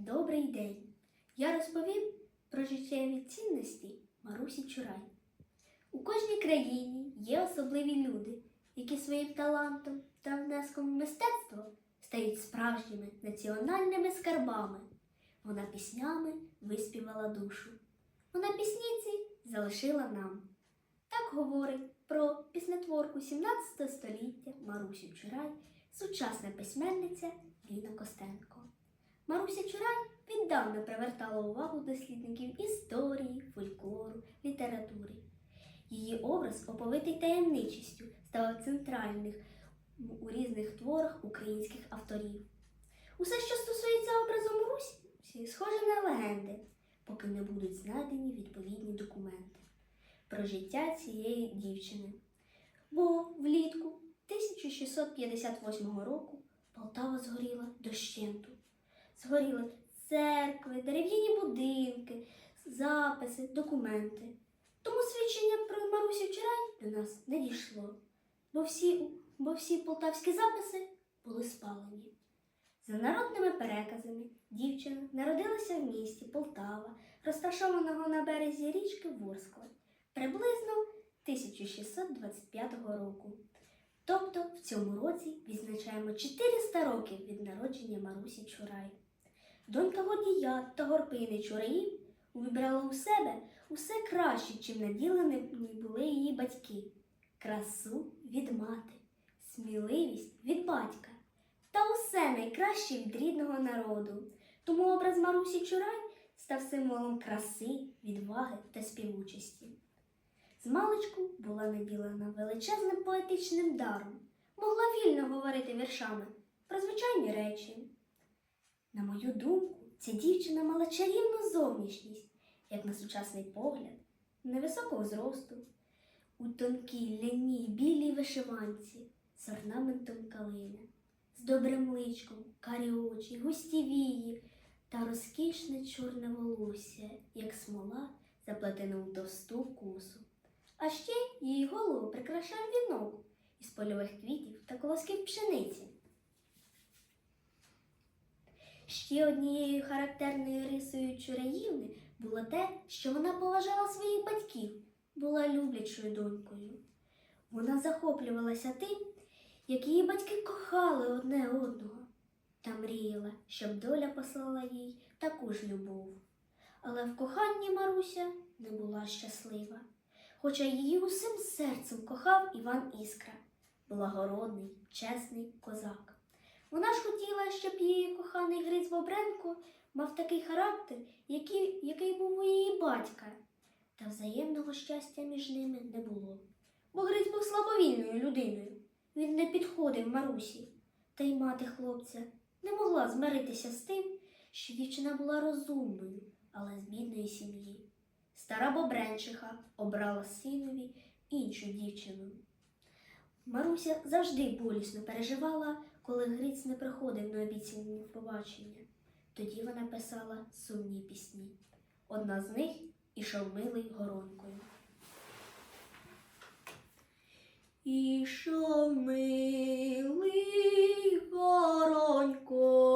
Добрий день! Я розповім про життєві цінності Марусі Чурай. У кожній країні є особливі люди, які своїм талантом та внеском в мистецтво стають справжніми національними скарбами. Вона піснями виспівала душу. Вона пісніці залишила нам. Так говорить про піснетворку 17 століття Марусю Чурай, сучасна письменниця Ліна Костенко. Маруся Чурай віддавна привертала увагу дослідників історії, фольклору, літератури. Її образ, оповитий таємничістю, ставав центральним у різних творах українських авторів. Усе, що стосується образу Марусі, схоже на легенди, поки не будуть знайдені відповідні документи про життя цієї дівчини. Бо влітку 1658 року Полтава згоріла дощенту. Згоріли церкви, дерев'яні будинки, записи, документи. Тому свідчення про Марусю Чурай до нас не дійшло, бо всі, бо всі полтавські записи були спалені. За народними переказами, дівчина народилася в місті Полтава, розташованого на березі річки Ворскла, приблизно 1625 року. Тобто в цьому році відзначаємо 400 років від народження Марусі Чурай. Донька водія та горпини Чураїв увібрала у себе усе краще, чим наділені були її батьки. Красу від мати, сміливість від батька та усе найкраще від рідного народу. Тому образ Марусі Чурай став символом краси, відваги та співучості. Змалечку була наділена величезним поетичним даром, могла вільно говорити віршами про звичайні речі. На мою думку, ця дівчина мала чарівну зовнішність, як на сучасний погляд, невисокого зросту, у тонкій ляній білій вишиванці з орнаментом калини, з добрим личком, карі очі, густі вії та розкішне чорне волосся, як смола, заплетена у товсту косу. А ще її голову прикрашав вінок із польових квітів та колосків пшениці. Ще однією характерною рисою Чураївни було те, що вона поважала своїх батьків, була люблячою донькою. Вона захоплювалася тим, як її батьки кохали одне одного, та мріяла, щоб доля послала їй таку ж любов. Але в коханні Маруся не була щаслива, хоча її усім серцем кохав Іван Іскра, благородний, чесний козак. Вона ж хотіла, щоб її коханий Гриць Бобренко мав такий характер, який, який був у її батька. Та взаємного щастя між ними не було. Бо Гриць був слабовільною людиною. Він не підходив Марусі. Та й мати хлопця не могла змиритися з тим, що дівчина була розумною, але з бідної сім'ї. Стара Бобренчиха обрала синові іншу дівчину. Маруся завжди болісно переживала, коли Гриць не приходив на обіцяні побачення. Тоді вона писала сумні пісні. Одна з них ішов милий горонкою. Ішов милий горонькою,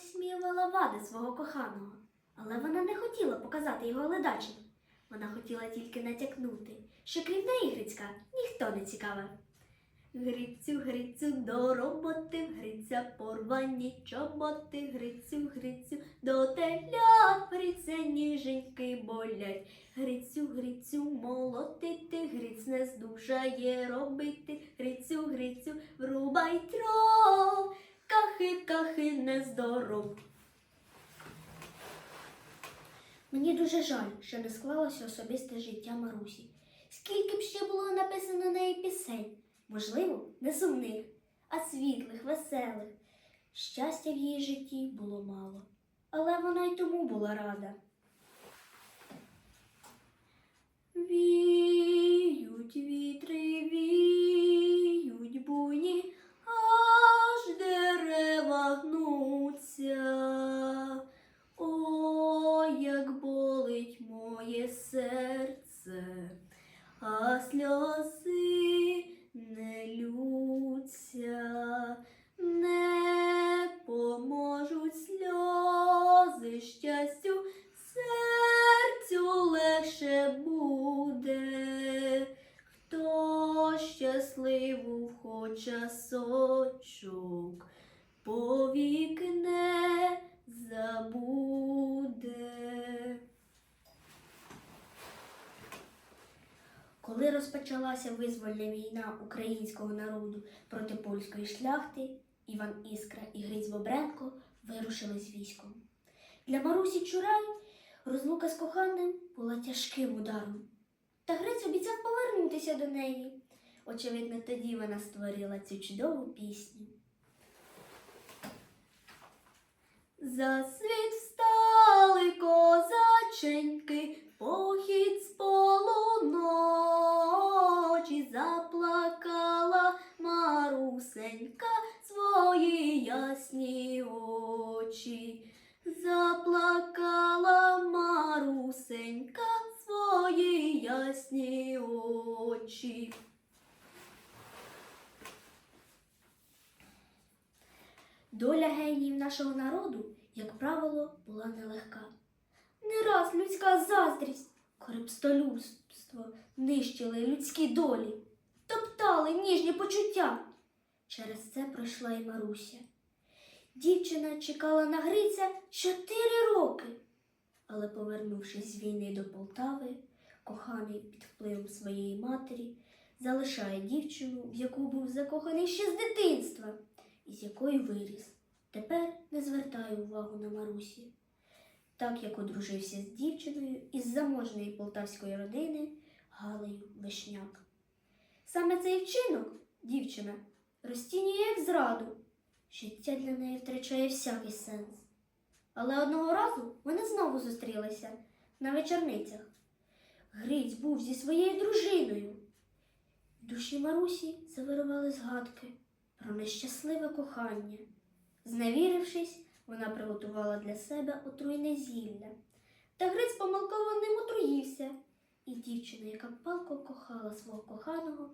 висміювала вади свого коханого, але вона не хотіла показати його ледачим. Вона хотіла тільки натякнути, що крім неї Грицька ніхто не цікавив. Грицю, Грицю, до роботи, Гриця порвані чоботи, Грицю, Грицю, до теля, Гриця ніженьки болять. Грицю, Грицю, молотити, Гриць не здужає робити, Грицю, Грицю, врубай дров, кахи, кахи, нездоров. Мені дуже жаль, що не склалося особисте життя Марусі. Скільки б ще було написано неї пісень, можливо, не сумних, а світлих, веселих. Щастя в її житті було мало, але вона й тому була рада. Віють вітри, віють буйні, щасливу хоче сочок, повік не забуде. Коли розпочалася визвольна війна українського народу проти польської шляхти, Іван Іскра і Гриць Бобренко вирушили з військом. Для Марусі Чурай розлука з коханим була тяжким ударом. Та Гриць обіцяв повернутися до неї. Очевидно, тоді вона створила цю чудову пісню. За світ встали козаченьки, похід з полуночі заплакала Марусенька свої ясні очі. Заплакала Марусенька свої ясні очі. Доля геніїв нашого народу, як правило, була нелегка. Не раз людська заздрість, корипстолюбство нищили людські долі, топтали ніжні почуття. Через це пройшла і Маруся. Дівчина чекала на Гриця чотири роки, але, повернувшись з війни до Полтави, коханий під впливом своєї матері залишає дівчину, в яку був закоханий ще з дитинства і з якої виріс. Тепер не звертає увагу на Марусі. Так як одружився з дівчиною із заможної полтавської родини Галею Вишняк. Саме цей вчинок дівчина розцінює як зраду. Життя для неї втрачає всякий сенс. Але одного разу вони знову зустрілися на вечорницях. Гриць був зі своєю дружиною. В душі Марусі завирували згадки про нещасливе кохання. Зневірившись, вона приготувала для себе отруйне зілля. Та Гриць помилково ним отруївся, і дівчина, яка палко кохала свого коханого,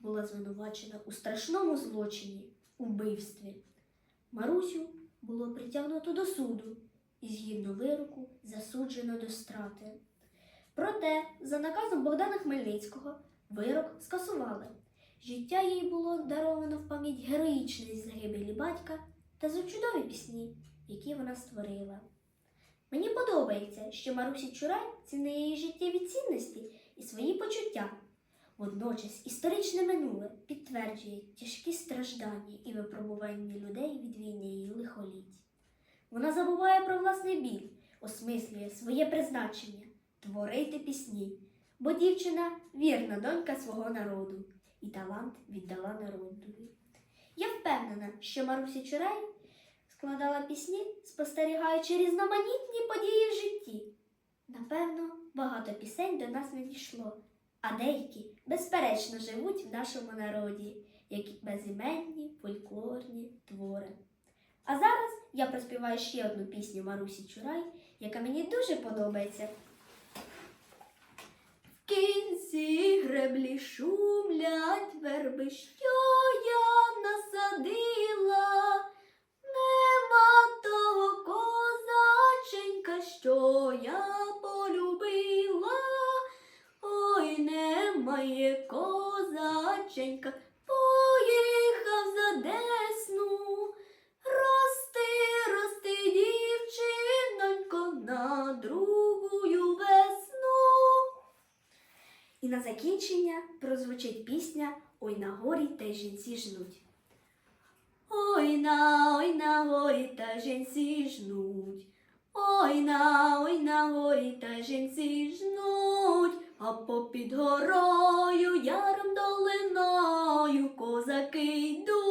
була звинувачена у страшному злочині, убивстві. Марусю було притягнуто до суду і згідно вироку засуджено до страти. Проте, за наказом Богдана Хмельницького, вирок скасували. Життя їй було даровано в пам'ять героїчної загибелі батька та за чудові пісні, які вона створила. Мені подобається, що Марусі Чурай цінує її життєві цінності і свої почуття. Водночас історичне минуле підтверджує тяжкі страждання і випробування людей від війни і лихоліть. Вона забуває про власний біль, осмислює своє призначення творити пісні, бо дівчина вірна донька свого народу і талант віддала народові. Я впевнена, що Маруся Чурай складала пісні, спостерігаючи різноманітні події в житті. Напевно, багато пісень до нас не дійшло, а деякі, безперечно, живуть в нашому народі, як безіменні фольклорні твори. А зараз я проспіваю ще одну пісню Марусі Чурай, яка мені дуже подобається. В кінці греблі шумлять верби, що я насадила. Нема того козаченька, що я полюбила. Ой, немає козаченька, На закінчення прозвучить пісня Ой на горі та жінці жнуть. Ой на ой на горі та жінці жнуть. Ой на ой на горі та жінці жнуть, а попід горою яром долиною козаки йдуть.